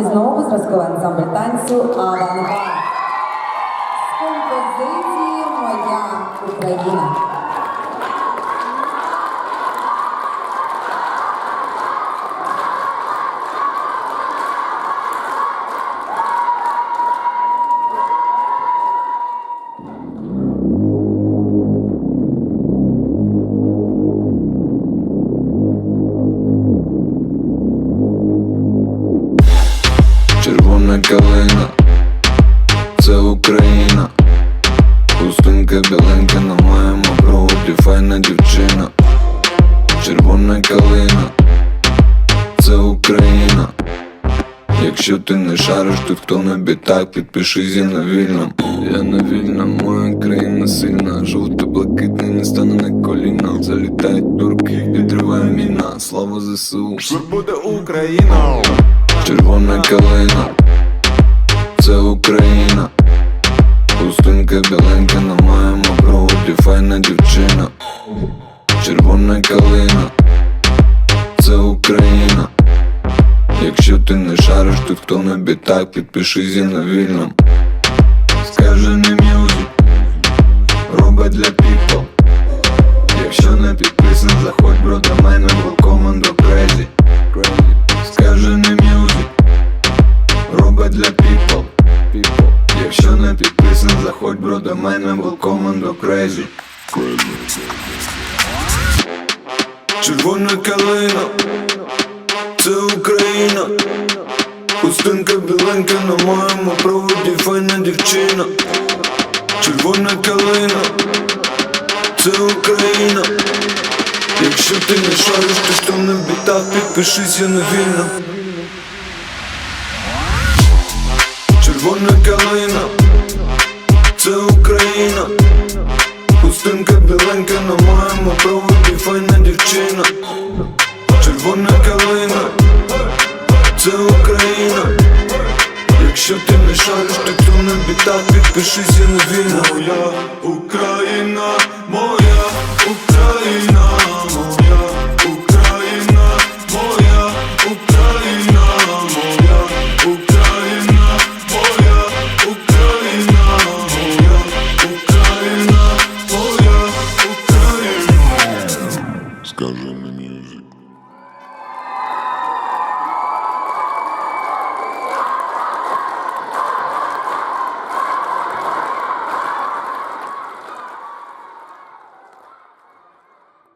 і знову зразковий ансамбль танцю Авангард. З композиції Моя Україна. Червона калина, це Україна, Хустинка біленька на моєму проводі, файна дівчина, червона калина, це Україна. Якщо ти не шариш, тут хто небі так, підпишись я на вільном. Я на вільном, моя країна сильна, жовто блакитний не стане на коліна. Залітають турки, відриває міна, слава ЗСУ. Все буде Україна. Червона калина, проводі, дівчина, червона калина, це Україна. Якщо ти не шариш, тут хто небі так, підпишись я на вільном. Скажи не мюзик, робить для people Якщо не підписаний, заходь, бро, до мене, бо команду crazy. Скажи не мюзик, робить для people Якщо не підписаний, заходь, бро, до мене, бо команду crazy Червона калина, це Україна. Хустинка біленька на моєму проводі, файна дівчина. Червона калина, це Україна. Якщо ти не шариш, то що на бітах, підпишись я на вільно Червона калина, це Україна моєму проводі, файна дівчина. Червона калина, це Україна. Якщо ти не шариш, то хто не біта, підпишись я на вільно моя Україна,